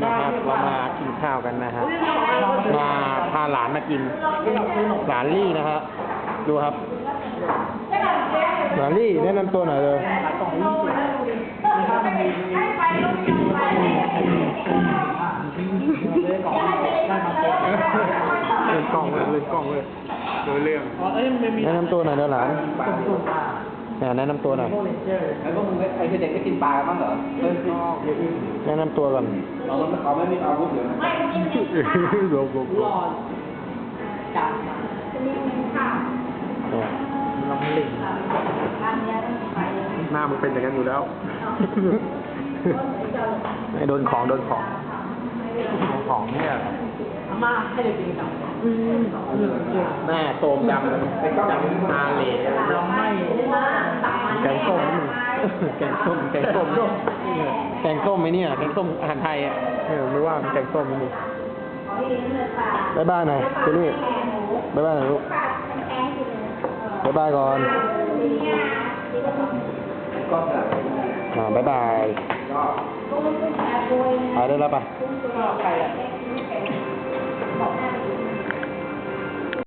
เรามากินข้าวกันนะฮะมาพาหลานมากิน หลานลี่นะฮะดูครับ หลานลี่แนะนำตัวหน่อยเลยเล่นกล้องเลยเล่นกล้องเลยดูเรื่องแนะนำตัวหน่อยเดี๋ยวหลาน เนี่ยแนะนำตัวหน่อยไอ้พวกมึงไอ้เด็กก็กินปลากันบ้างเหรอเออชอบแนะนำตัวก่อน เราไม่เขาไม่มีอาวุธเหรอโลกโลกโลกเนี่ยน้ำลิงหน้ามึงเป็นอย่างนั้นอยู่แล้วไม่โดนของโดนของของเนี่ยหน้าโทมดำดำตาเหล่แกงส้มนี่ มึงแกงส้มแกงส้มแกงส้มไหมเนี่ยแกงส้มอาหารไทยอะเออไม่ว่ามันแกงส้มนดิบายบายหน่อยคุณลี่บายบายหน่อยลูกบายบายก่อนบบอ่าบายบายไปได้แล้วปะ